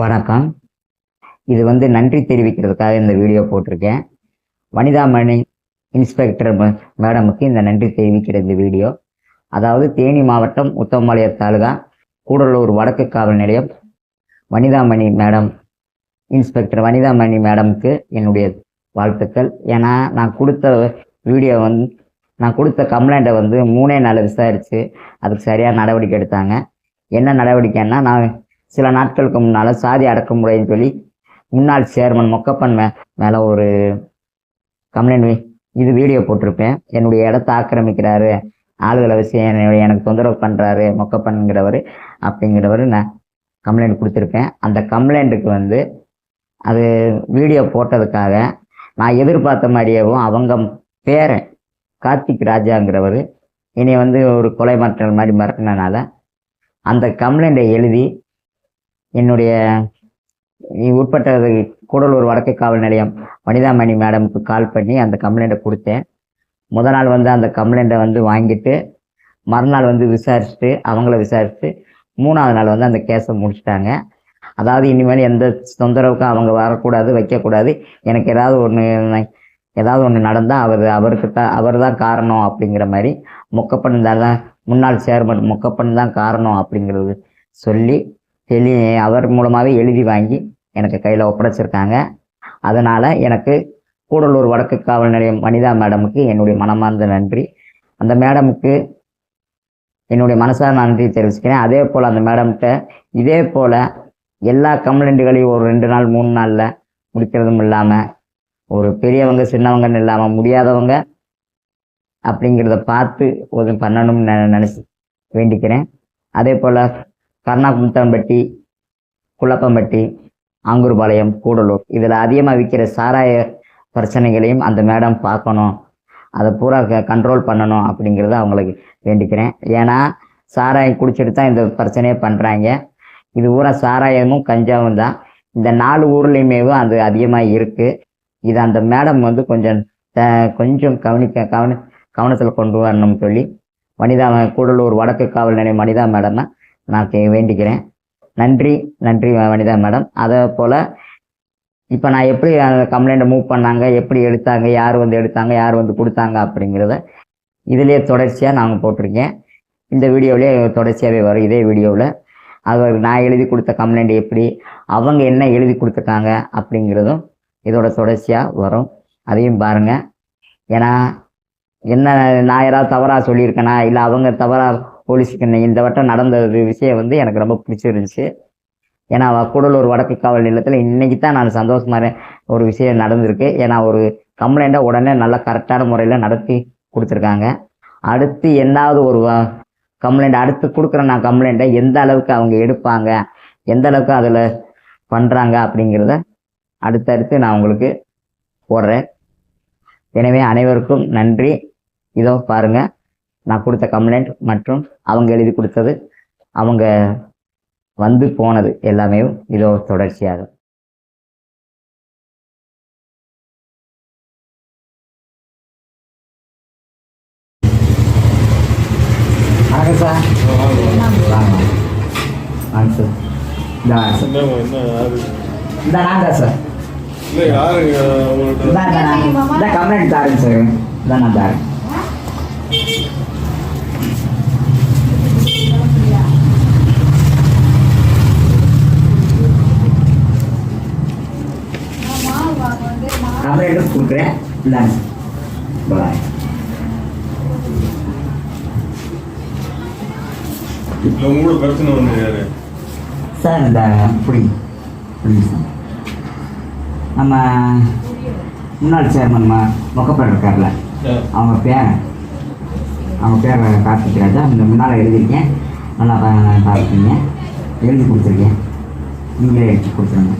வணக்கம். இது வந்து நன்றி தெரிவிக்கிறதுக்காக இந்த வீடியோ போட்டிருக்கேன். வனிதாமணி இன்ஸ்பெக்டர் மேடமுக்கு இந்த நன்றி தெரிவிக்கிற இந்த வீடியோ. அதாவது தேனி மாவட்டம் உத்தமபாளையம் தாலுகா கூடலூர் வடக்கு காவல் நிலையம். வனிதாமணி மேடம் இன்ஸ்பெக்டர் வனிதாமணி மேடமுக்கு என்னுடைய வாழ்த்துக்கள். ஏன்னா நான் கொடுத்த வீடியோ வந்து நான் கொடுத்த கம்ப்ளைண்ட்டை வந்து மூணே நாள் விசாரித்து அதுக்கு சரியாக நடவடிக்கை எடுத்தாங்க. என்ன நடவடிக்கைன்னா நான் சில நாட்களுக்கு முன்னால் சாதி அடக்குமுறைன்னு சொல்லி முன்னாள் சேர்மன் மொக்கப்பன் மே மேலே ஒரு கம்ப்ளைண்ட் இது வீடியோ போட்டிருப்பேன். என்னுடைய இடத்த ஆக்கிரமிக்கிறாரு. ஆளுகளை வச்சு என்னுடைய எனக்கு தொந்தரவு பண்ணுறாரு மொக்கப்பன்கிறவர் அப்படிங்கிறவர் நான் கம்ப்ளைண்ட் கொடுத்துருப்பேன் அந்த கம்ப்ளைண்ட்டுக்கு வந்து அது வீடியோ போட்டதுக்காக நான் எதிர்பார்த்த மாதிரியேவும் அவங்க பேரன் கார்த்திக் ராஜாங்கிறவர் என்னை வந்து ஒரு கொலை மிரட்டல் மாதிரி மிரட்டினனால அந்த கம்ப்ளைண்ட்டை எழுதி என்னுடைய உட்பட்ட உட்பட்டது கூடலூர் வடக்கு காவல் நிலையம் வனிதாமணி மேடமுக்கு கால் பண்ணி அந்த கம்ப்ளைண்ட்டை கொடுத்தேன். முத நாள் வந்து அந்த கம்ப்ளைண்ட்டை வந்து வாங்கிட்டு மறுநாள் வந்து விசாரிச்சுட்டு அவங்கள விசாரிச்சுட்டு மூணாவது நாள் வந்து அந்த கேஸை முடிச்சிட்டாங்க. அதாவது இனிமேல் எந்த தொந்தரவுக்கும் அவங்க வரக்கூடாது வைக்கக்கூடாது. எனக்கு ஏதாவது ஒன்று ஏதாவது ஒன்று நடந்தால் அவர் அவருக்கு தான் அவர் தான் காரணம் அப்படிங்கிற மாதிரி முக்கப்பன் தான் முன்னாள் சேர்மன் முக்கப்பன் தான் காரணம் அப்படிங்கிறது சொல்லி எழு அவர் மூலமாகவே எழுதி வாங்கி எனக்கு கையில் ஒப்படைச்சிருக்காங்க. அதனால் எனக்கு கூடலூர் வடக்கு காவல் நிலையம் வனிதா மேடமுக்கு என்னுடைய மனமார்ந்த நன்றி. அந்த மேடமுக்கு என்னுடைய மனசார நன்றி தெரிவிச்சுக்கிறேன். அதே போல் அந்த மேடம்கிட்ட இதே போல் எல்லா கம்ப்ளைண்ட்டுகளையும் ஒரு ரெண்டு நாள் மூணு நாளில் முடிக்கிறதும் இல்லாமல் ஒரு பெரியவங்க சின்னவங்கன்னு இல்லாமல் முடியாதவங்க அப்படிங்கிறத பார்த்து ஒரு பண்ணணும்னு நினச்சி வேண்டிக்கிறேன். அதே போல் கர்ணாகுந்தம்பட்டி குழப்பம்பட்டி ஆங்கூர்பாளையம் கூடலூர். இதில் அதிகமாக விற்கிற சாராய பிரச்சனைகளையும் அந்த மேடம் பார்க்கணும். அதை பூரா கண்ட்ரோல் பண்ணணும் அப்படிங்கிறத அவங்களுக்கு வேண்டிக்கிறேன். ஏன்னா சாராயம் குடிச்சிட்டு தான் இந்த பிரச்சனையை பண்ணுறாங்க இது பூரா சாராயமும் கஞ்சாவும் தான். இந்த நாலு ஊர்லேயுமேவும் அது அதிகமாக இருக்குது இது அந்த மேடம் வந்து கொஞ்சம் கொஞ்சம் கவனிக்க கவனி கவனத்தில் கொண்டு வரணும்னு சொல்லி வனிதா கூடலூர் வடக்கு காவல் நிலையம் வனிதா மேடம்னா நான் வேண்டிக்கிறேன். நன்றி நன்றி வனிதா மேடம். அதே போல் இப்போ நான் எப்படி அந்த கம்ப்ளைண்ட்டை மூவ் பண்ணாங்க எப்படி எடுத்தாங்க யார் வந்து எடுத்தாங்க யார் வந்து கொடுத்தாங்க அப்படிங்கிறத இதிலே தொடர்ச்சியாக நாங்கள் போட்டிருக்கேன். இந்த வீடியோவிலே தொடர்ச்சியாகவே வரும். இதே வீடியோவில் அது நான் எழுதி கொடுத்த கம்ப்ளைண்ட் எப்படி அவங்க என்ன எழுதி கொடுத்துருக்காங்க அப்படிங்கிறதும் இதோட தொடர்ச்சியாக வரும். அதையும் பாருங்கள் ஏன்னா என்ன நான் யாராவது தவறாக சொல்லியிருக்கேனா? இல்லை அவங்க தவறாக போலீஸுக்கு இந்த வட்டம் நடந்த ஒரு விஷயம் வந்து எனக்கு ரொம்ப பிடிச்சிருந்துச்சு. ஏன்னா கூடலூர் வடக்கு காவல் நிலையத்தில் இன்னைக்கு தான் நான் சந்தோஷமாக ஒரு விஷயம் நடந்திருக்கு. ஏன்னா ஒரு கம்ப்ளைண்ட்டை உடனே நல்லா கரெக்டான முறையில் நடத்தி கொடுத்துருக்காங்க. அடுத்து எந்தாவது ஒரு கம்ப்ளைண்ட் அடுத்து கொடுக்குற நான் கம்ப்ளைண்ட்டை எந்த அளவுக்கு அவங்க எடுப்பாங்க? எந்த அளவுக்கு அதில் பண்ணுறாங்க அப்படிங்கிறத அடுத்தடுத்து நான் உங்களுக்கு போடுறேன். எனவே அனைவருக்கும் நன்றி. இதோ பாருங்கள் நான் கொடுத்த கம்ப்ளைண்ட் மற்றும் அவங்க எழுதி கொடுத்தது அவங்க வந்து போனது எல்லாமே இதோ தொடர்ச்சியாக. வணக்கம் சார் வாங்க வாங்க சார் இந்த நான் தான் சார்? இந்த கம்ப்ளைண்ட் தாருங்க சார் இந்த நான் தாரேன் கம்ப்ளைண்ட் கொடுக்குறேன் இந்தாங்க பாய் இல்ல, உங்களோட பிரச்சனை ஒண்ணு யாரு? சார் இந்த புடி புரியுது சார் நம்ம முன்னாள் சேர்மன் ம மொக்கப்பேர் இருக்கார்ல அவங்க பேர் அவங்க பேர் கார்த்திக் ராஜா இந்த முன்னால் எழுதியிருக்கேன் நல்லா பா- பார்த்துக்கீங்க எழுதி கொடுத்துருக்கேன் நீங்களே எழுதி கொடுத்துருங்க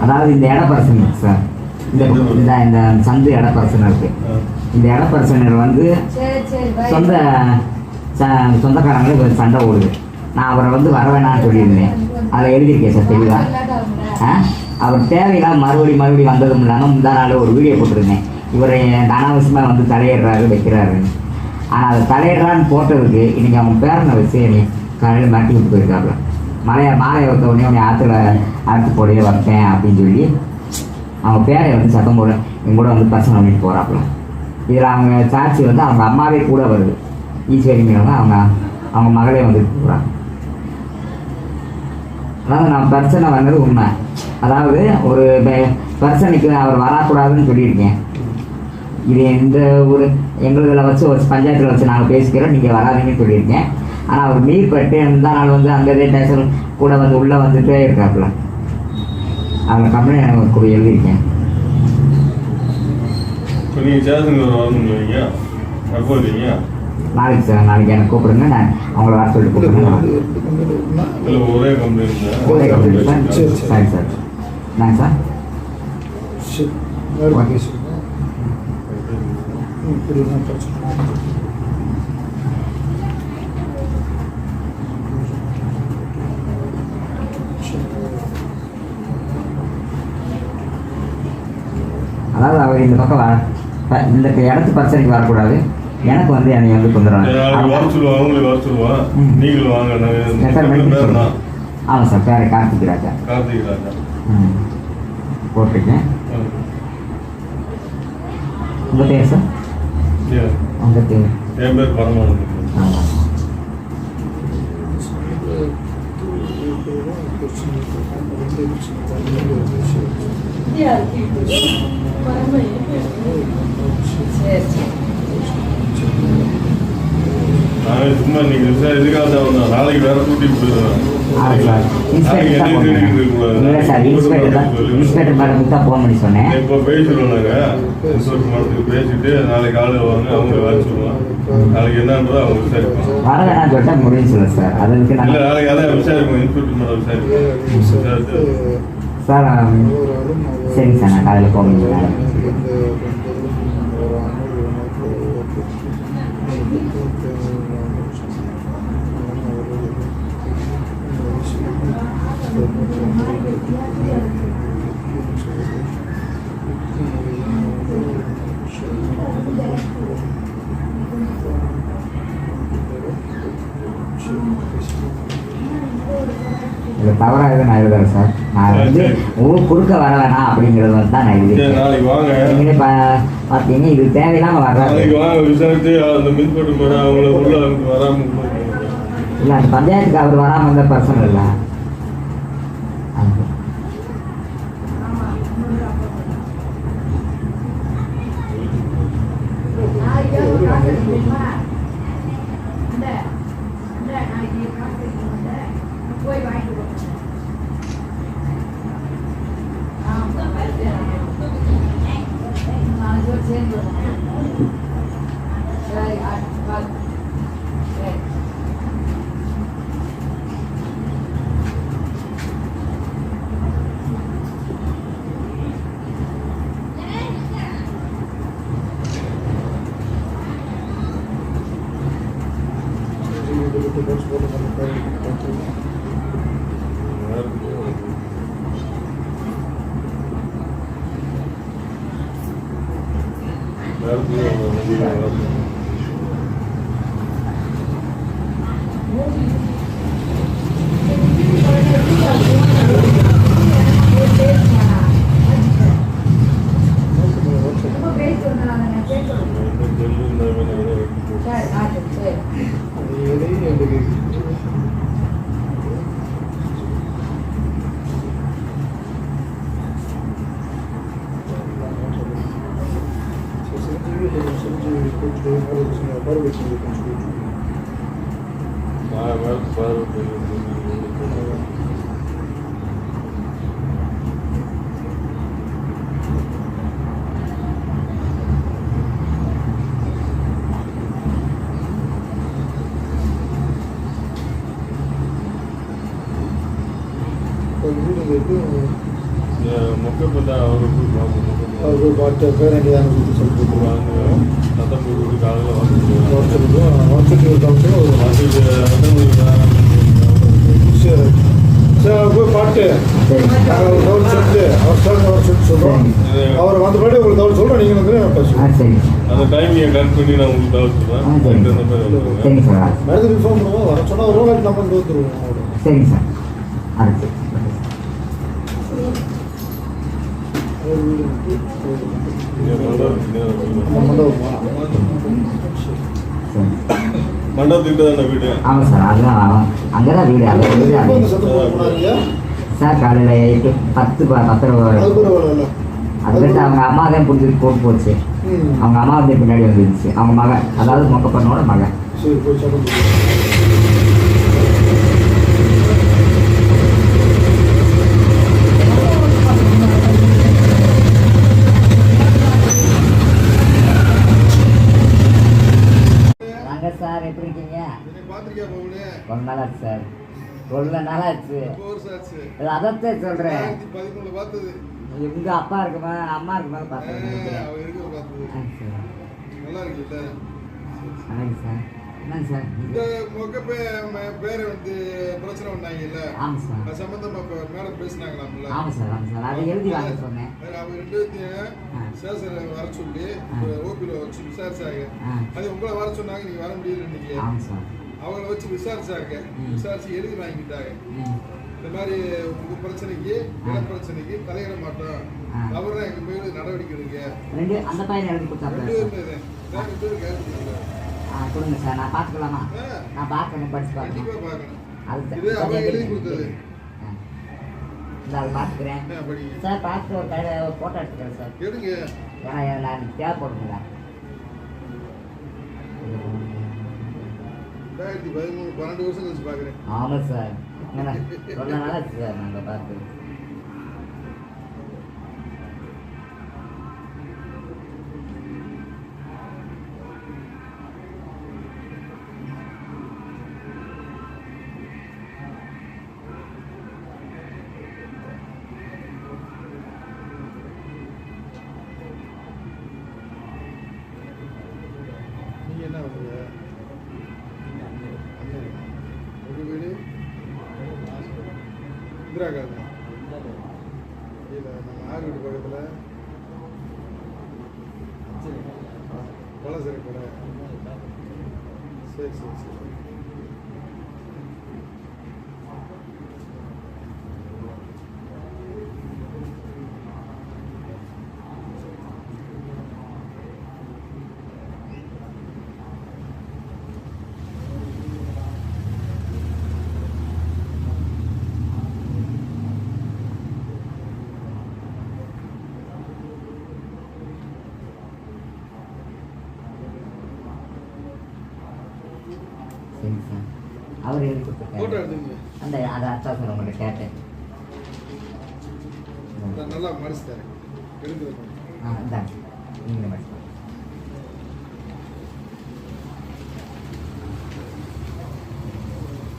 அதாவது இந்த இடப்பரசன் இருக்கு சார் இந்த இந்த இந்த சந்து இடப்பரசன் இருக்கு. ஆ. இந்த இடப்பரசனர் வந்து. சொந்த ச- சொந்தக்காரங்களுக்கு சண்டை ஓடுது. நான் அவரை வந்து வர வேணாம்னு சொல்லியிருந்தேன். அதில் எழுதியிருக்கேன் சார் தெளிவாக ஆ? அவர் தேவையில்லாம மறுபடி மறுபடி வந்ததும் இல்லாமல் முந்தா நாள் ஒரு வீடியோ போட்டிருந்தேன். இவர் அனாவசியமாக வந்து தலையிடுறாரு வைக்கிறாரு. ஆனால் அதை தலையிடுறான்னு போட்டதுக்கு இன்னைக்கு அவங்க பேரனை வச்சு என்னை காலையில் மாட்டி விட்டு போயிருக்காப்புல. மலையை மாலை வைத்த உடனே ஆற்றுல அறுத்து போடவே வைப்பேன் அப்படின்னு சொல்லி அவங்க பேரை வந்து சத்தம் போட என் கூட வந்து பசங்க பண்ணிட்டு போகிறாப்புல இதில் அவங்க சாட்சி வந்து அவங்க அம்மாவே கூட வருது. ஈஸ்வரிங்கிறவங்க அவங்க அவங்க மகளே வந்து போகிறாங்க அதாவது நான் பர்சனை வந்தது உண்மை. அதாவது ஒரு பர்சனுக்கு அவர் வரக்கூடாதுன்னு சொல்லியிருக்கேன். இது எந்த ஒரு எங்களுதில் வச்சு ஒரு பஞ்சாயத்தில் வச்சு நாங்கள் பேசிக்கிறோம் நீங்கள் வராதீங்கன்னு சொல்லியிருக்கேன். ஆனால் அவர் மீற்பட்டு இந்த நாள் வந்து அங்கே டேஷன் கூட வந்து உள்ளே வந்துட்டே இருக்காப்புல. அவங்க கம்பெனி எனக்கு கூட எழுதியிருக்கேன். நாளைக்கு சார் நாளைக்கு எனக்கு கூப்பிடுங்க நான் அவங்கள வர சொல்லிட்டு கூப்பிடுங்க ஒரே கம்பெனி ஒரே சார். சரி, சரி. சரி சார் என்னங்க சார் சரி வேறு பேசுங்க இப்படி தான் பிரச்சனை அதாவது அவர் இந்த பக்கம் வர இந்த இடத்து பிரச்சனைக்கு வரக்கூடாது. எனக்கு வந்து என்னை வந்து தான். ஆமாம் சார் பேரை கார்த்திக் ராஜா. கார்த்திக் ராஜா. ம். போட்டிருக்கேன். உங்கள் பேர் சார்? உங்கள் பேர்? என் பேர் பரமானந்தம் ஆமாம் நானே சும்மா நீங்கள் சார் இதுக்காக தான். நாளைக்கு வேற இன்ஸ்பெக்டர் இன்ஸ்பெக்டர் இன்ஸ்பெக்டர் பண்ணி சொன்னேன். இப்போ பேசிடுவோம் நாங்கள் இன்சூரன்ஸ் மரத்துக்கு பேசிட்டு நாளைக்கு காலையில் வாங்க அவங்க வர சொல்லுவோம் நாளைக்கு என்னன்றதை அவங்க நான் நாளைக்கு அதான் விசாரிப்போம். இன்ஸ்பெக்டர் மேடம் விசாரிப்போம். சார் சரிங்க சார் நான் காலையில் ஃபோன் பண்ணி தவறாக எதுவும் நான் எழுதுறேன் சார் நான் வந்து வர வேணாம் அப்படிங்கிறது வந்து தான் நான் எழுதியிருக்கேன் நாளைக்கு வாங்க. நீங்களே பா- பார்த்தீங்க இது தேவையில்லாமல் வராமல் இல்லை அந்த பஞ்சாயத்துக்கு அவர் வராமல் இருந்த பிரச்சனை இல்லை. அது. போய் நாளைக்கு Thank you. வாட்ஸ்அப் வாட்ஸ்அப் இருக்காங்க அதுக்கு சரி சார். போய் பாட்டு. நாங்கள் ஒரு தவறு சொல்லிட்டு அவர் சார் சொல்லிட்டு சொல்கிறோம் அவர் வந்த உங்களுக்கு தவறு சொல்கிறோம் நீங்கள் வந்து பேசுவோம் அந்த பண்ணி நான் உங்களுக்கு தவிர ஆ சொல்கிறேன் மேடத்துக்கு இன்ஃபார்ம் பண்ணுவோம். வர சொன்னால் ஒரு நாளைக்கு நம்ம வந்து வந்துருவோம் சரிங்க சார் ஆ சரி. ஆமாம் சார் அதுதான் அங்கே தான் வீடு அங்கே வீடு சார் காலையில் எட்டு பத்து பத்தரை அது அதுக்கிட்ட அவங்க அம்மா தான் பிடிச்சிட்டு போட்டு போச்சு அவங்க அம்மா வந்து பின்னாடி வந்துருச்சு அவங்க மகன் அதாவது மொக்க பண்ணோட மகன் சரி போய் சத்தம் போடு. வாங்க சார் எப்படி இருக்கீங்க என்னை பார்த்திருக்கியா நாள் ஆச்சு சார் ரொம்ப நாள் ஆச்சு. ஆச்சு. அதைத்தான் சொல்கிறேன். உங்க அப்பா இருக்குமா? அம்மா இருக்குமா ஆ, பார்த்தேன் அவ இருக்கிறத பார்த்தது. ஆ சரி. சார். என்னங்க சார்? இந்த மொக்க பேரை வந்து பிரச்சனை பண்ணாங்கல்ல? ஆமாம் சார். அது சம்பந்தமா மேடம் பேசினாங்களாம்ல? ஆமாம் சார் ஆமாம் சார். அதை எழுதி வாங்க சொன்னேன். அது அவங்க ரெண்டு பேர்த்தையும். சேசரை வர சொல்லி. ஓபியில் வச்சு விசாரிச்சாங்க. அது உங்களை வர சொன்னாங்க நீங்க வர முடியல இன்னைக்கு ஆமாம் சார். அவங்கள வச்சு விசாரிச்சாங்க. விசாரிச்சு எழுதி வாங்கிட்டாங்க. இந்த மாதிரி உங்க பிரச்சனைக்கு இட பிரச்சனைக்கு தலையிட மாட்டோம். தான் எங்க மேல நடவடிக்கை எடுங்க. ரெண்டு அந்த பையனை எழுதி கொடுத்தாப்புல ரெண்டு சார்? பேருமே தான். ரெண்டு பேரும் கேட்டு கொடுங்க. சார். நான் பார்த்துக்கலாமா? நான் பார்க்கணும் படிச்சு பார்க்கணும் பார்க்கணும். அது இது அவன் எழுதி கொடுத்தது. பார்த்துக்கிறேன். படிங்க? சார் பார்த்துட்டு ஒரு ஃபோட்டோ எடுத்துக்கிறேன் சார். எடுங்க. நான் தேவைப்படுங்களா ரெண்டாயிரத்தி பதிமூணு பன்னெண்டு வருஷம் கழிச்சு பாக்குறேன் ஆமாம் சார். என்ன சார் நாங்கள் பார்த்து. இந்திரா காந்தி இல்லை நம்ம ஆறு வீடு பக்கத்தில். பலசரி கடை சரி சரி சரி சரி சார் அவர் எழுதி கொடுத்துருக்காரு. அந்த அதை அத்தா சார் உங்கள்கிட்ட கேட்டேன். நல்லா எடுக்கிறது ஆ இந்தாங்க. நீங்கள் படிச்சு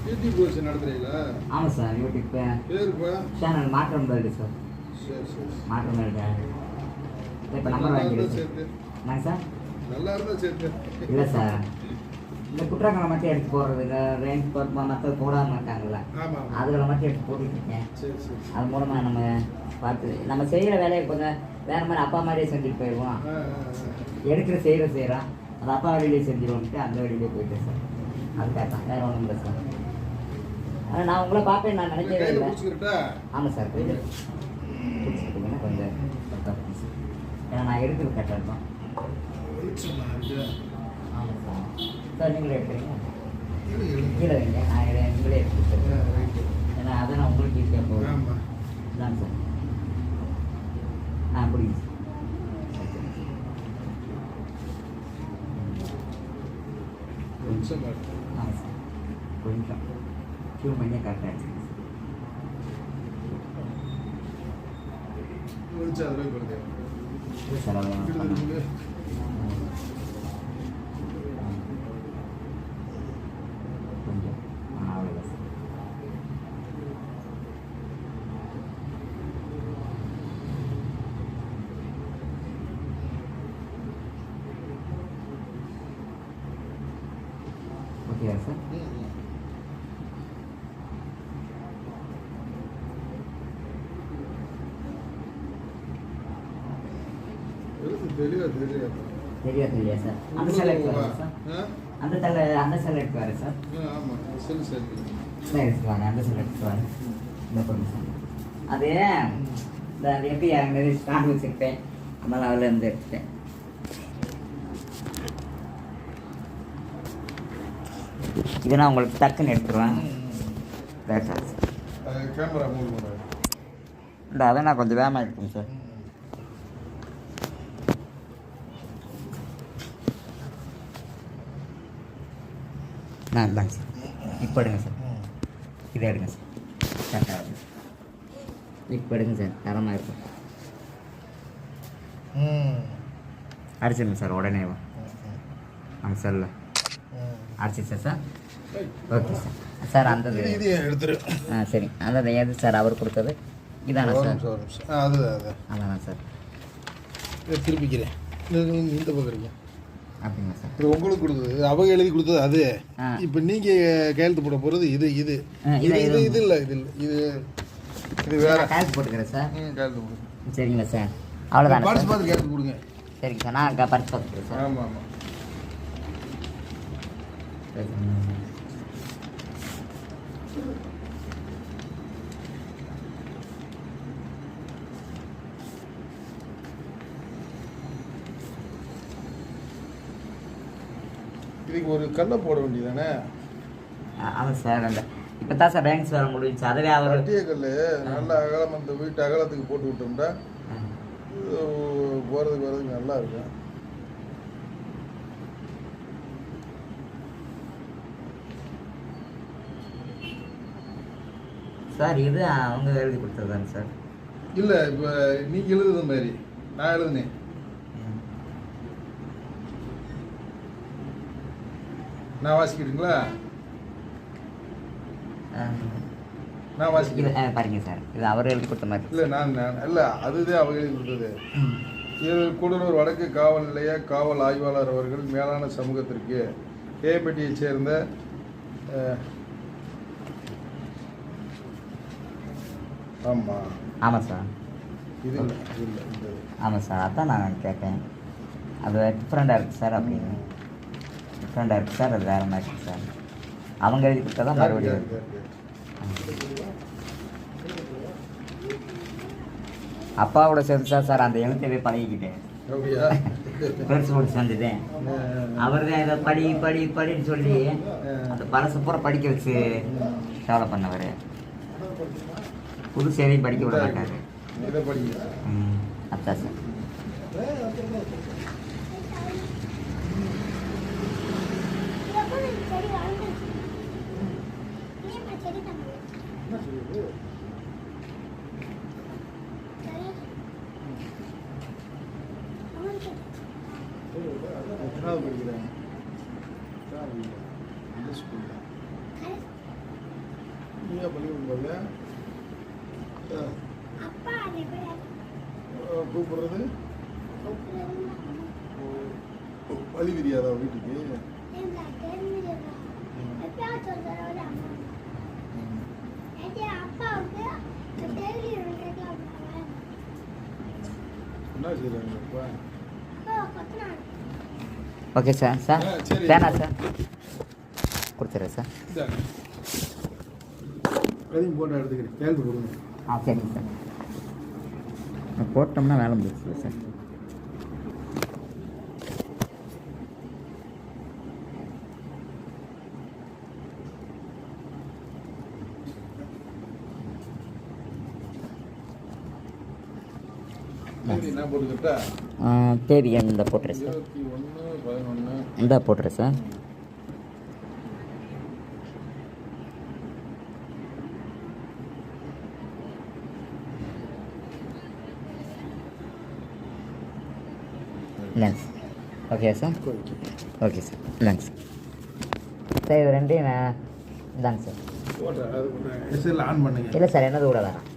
யூடியூப் கோர்ஸ் நடத்துறீங்களா? ஆமாம் சார் யூடியூப் பேருப்பா மாற்றம் சார் சரி. சரி சரி. மாற்றம் இப்போ நம்பர் வாங்கிடுச்சு சார்? நல்லா இருந்தா சேர்த்து. இல்லை சார். இந்த குற்றங்களை மட்டும் எடுத்து போடுறது இந்த ரேஞ்ச் போட்டு மற்ற போடாமல் இருக்காங்கல்ல ஆமா ஆமா. அதில் மட்டும் எடுத்து போட்டுட்டு இருக்கேன். அது மூலமாக நம்ம பார்த்து நம்ம செய்கிற வேலையை கொஞ்சம் வேறு மாதிரி அப்பா மாதிரியே செஞ்சுட்டு போயிடுவோம். எடுக்கிற செய்கிற செய்கிறோம் அது அப்பா வழியிலே செஞ்சிருவோம்ட்டு அந்த வழியிலே போயிட்டேன் சார். அதுக்காக தான். வேறு ஒன்றும் இல்லை சார். ஆனால் நான் உங்களை பார்ப்பேன் நான் நினைக்கவே இல்லை. ஆமாம் சார் கொஞ்சம் சார். ஏன்னா நான் எடுக்கிறது கரெக்டாக இருக்கும் வெளிச்சமா இருக்கு. ஆமாம் சார் சார் நீங்களே எடுக்கிறீங்க. கீழே வைங்க. நான் நீங்களே எடுத்து ஆ, கொடுத்துருக்கேன் ரைட்டு. ஏன்னா அதை நான் உங்களுக்கு ஈஸியாக போகும் ஆமா. இதான் சார். ஆ புரியுது. சார் இருக்கு. ஆமாம் சார். கொஞ்சம். டியூன் பண்ணி கரெக்டாக எடுத்துக்கங்க வெளிச்சம் அதுல போய் படுது. சார் சார் அதை இங்கிட்டு பண்ணலாம். இருக்கு. கொஞ்சம் ஆ அவ்வளோதான் சார் ஓகேவா சார் ம், ம். வெளிச்சம் தெளிவா தெரியாது. தெரியா தெரியா சார். அந்த வரேன் சார்? அந்த தலை அந்த வரேன் சார். சரி சரி வாங்க. அந்த செல் எடுத்து வரேன் இந்த பாருங்க சார். அது இந்த அது எப்படி அங்கே ஸ்டாண்ட் வச்சுருப்பேன்? அதனால் இருந்து எடுத்துட்டேன். இது நான் உங்களுக்கு டக்குன்னு எடுத்துருவேன். சரி. இந்த அதை நான் கொஞ்சம் வேகமாக எடுப்பேன் சார். நான் இந்தாங்க சார். இப்போ எடுங்க சார். இதை எடுங்க சார். கரெக்டாக இப்போ எடுங்க சார். தரமாக இருக்கும் அடிச்சிருங்க சார் உடனே வா. ஆ சார்ல. அடிச்சிச்சா சார்? Okay sir. சார் அந்த எடுத்துரு. ஆ சரி. அந்த எது சார் அவர் கொடுத்தது? இதானா சார்? அது அது. அதானா சார். திருப்பிக்கிறேன். இந்த பக்கம் இருக்கீங்க அப்படிங்களா சார்? இது உங்களுக்கு கொடுத்தது அவங்க எழுதி கொடுத்தது அது. இப்போ நீங்க கையெழுத்து போட போறது இது இது. இது இதை- இது இல்லை இது இல்லை. இது இது வேற. கையெழுத்து போட்டுக்கிறேன் சார். கையெழுத்து சரிங்களா சார். அவ்வளோதானே பரிசு பார்த்து கையெழுத்து கொடுங்க சரிங்க சார் நான் பரிசு பார்த்துக்கிறேன் சார். ஆமாம் ஆமாம் சரி. இதுக்கு ஒரு கல்லை போட வேண்டியதானே? ஆமாம் சார் அந்த இப்போ தான் சார் பேங்க்ஸ் வேலை முடிஞ்சு அதுவே அவர் கட்டிய கல் நல்ல அகலம் அந்த வீட்டு அகலத்துக்கு போட்டு விட்டோம்னா போகிறதுக்கு வர்றதுக்கு நல்லா இருக்கும் சார் இது அவங்க எழுதி கொடுத்தது தானே சார்? இல்லை இப்போ நீங்கள் எழுதுத மாதிரி. நான் எழுதுனேன். நான் வாசிக்கிறீங்களா. நான் வாசிக்கிறேன். பாருங்க சார். இது அவர் எழுதி கொடுத்த மாதிரி. இல்லை நான் இல்லை அதுதான் எழுதி கொடுத்தது. இது கூடலூர் வடக்கு காவல் நிலைய காவல் ஆய்வாளர் அவர்கள் மேலான சமூகத்திற்கு கேப்பட்டியைச் சேர்ந்த அஹ், ஆமா. ஆமாம் சார். இது இல்லை இது இல்லை. ஆமாம் சார் அதான் நான் கேட்டேன். அது டிஃப்ரெண்ட்டாக இருக்குது சார் அப்படின்னு. டிஃப்ரெண்ட்டாக இருக்குது சார் அது வேறு மாதிரி இருக்குது சார். அவங்க எழுதி கொடுத்தா தான் மறுபடியும். அப்பாவோட சேர்த்து தான் சார். அந்த எழுத்தவே பழகிக்கிட்டேன். பெருசு முடிச்சு வந்துட்டேன் அவர் தான் இதை படி படி படின்னு சொல்லி அந்த பழசு பூரா படிக்க வச்சு கவலை பண்ணவர். புது செய்தியும் படிக்க விட மாட்டார். அதான் சார். எத்தனாவது படிக்கிறாங்க? இந்த ஸ்கூலில் நீங்கள் பள்ளிக்கூடம் எப்படி? கூப்பிடுறது? வழி தெரியாதா வீட்டுக்கு? என்ன செய்யறாங்க அப்பா? Okay sir sir. வேணா சார் கொடுத்துட்றேன் சார் அதையும் போட்டு எடுத்துக்கிறேன். கேள்வி கொடுங்க. ஆ சரிங்க சார் போட்டோம்னா வேலை முடிச்சு சார் தேதி இந்த போட்டுறேன் சார் இந்த போட்டுறேன் sir. Sir. Okay sir? Okay sir. இல்லைங்க சார். இது ரெண்டையும் நான் இந்தாங்க சார். இல்லை சார் என்னது கூட வேணாம்.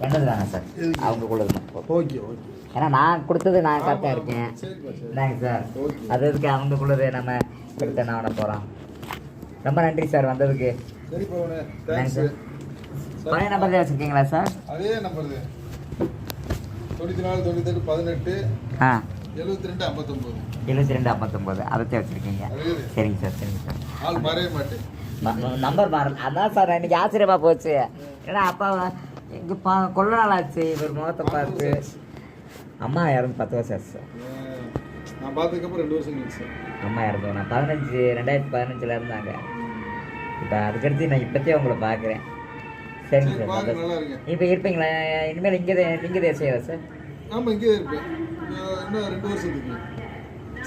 என்னது வேணாம் சார்? எதுக்கு? அவங்களுக்குள்ளது. Okay okay. ஏன்னா நான் கொடுத்தது நான் கரெக்டாக இருக்கேன். சரிப்பா சரி இந்தாங்க சார். ஓகே. அது எதுக்கு அவங்களுக்குள்ளது நம்ம கொடுத்த நான் போகிறோம் ரொம்ப நன்றி சார் வந்ததுக்கு. Thanks thanks sir. பழைய நம்பர் தான் வச்சுருக்கீங்களா சார்? அதே நம்பர் தொண்ணூற்றி நாலு தொண்ணூத்தெட்டு பதினெட்டு ஆ. எழுபத்தி ரெண்டு ஐம்பத்தொம்போது. எழுபத்தி ரெண்டு ஐம்பத்தொம்போது. அதை வச்சுருக்கீங்க. சரிங்க சார் சரிங்க சார். ஆள் மறைய மாட்டேன். நம்பர் மாறல. அதான் சார் இன்னைக்கு ஆச்சரியமாக போச்சு. ஏன்னா அப்பா இங்கே பா கொள்ள நாள் ஆச்சு. இவர் முகத்தை பார்த்து. அம்மா இறந்து பத்து வருஷம் ஆச்சு சார். நான் பார்த்ததுக்கப்புறம் ரெண்டு வருஷம் கழிச்சு சார். அம்மா இறந்தோம் நான் பதினஞ்சு ரெண்டாயிரத்தி பதினஞ்சில் இருந்தாங்க. இப்போ அதுக்கடுத்து நான் இப்போத்தே உங்களை பார்க்குறேன். சரிங்க சரி. நல்லா இப்போ இருப்பீங்களா? இனிமேல் இங்கே இங்கே தான் செய்யறா சார்? ஆமாம் இங்கே தான் இருப்பேன் இன்னும் ரெண்டு வருஷத்துக்கு.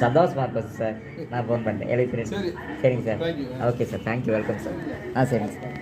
சந்தோஷமா இருப்பேன் சார். நான் ஃபோன் பண்ணேன் எழுதி சரி. சரிங்க sir. Okay sir thank you welcome sir ஆ சரிங்க சார்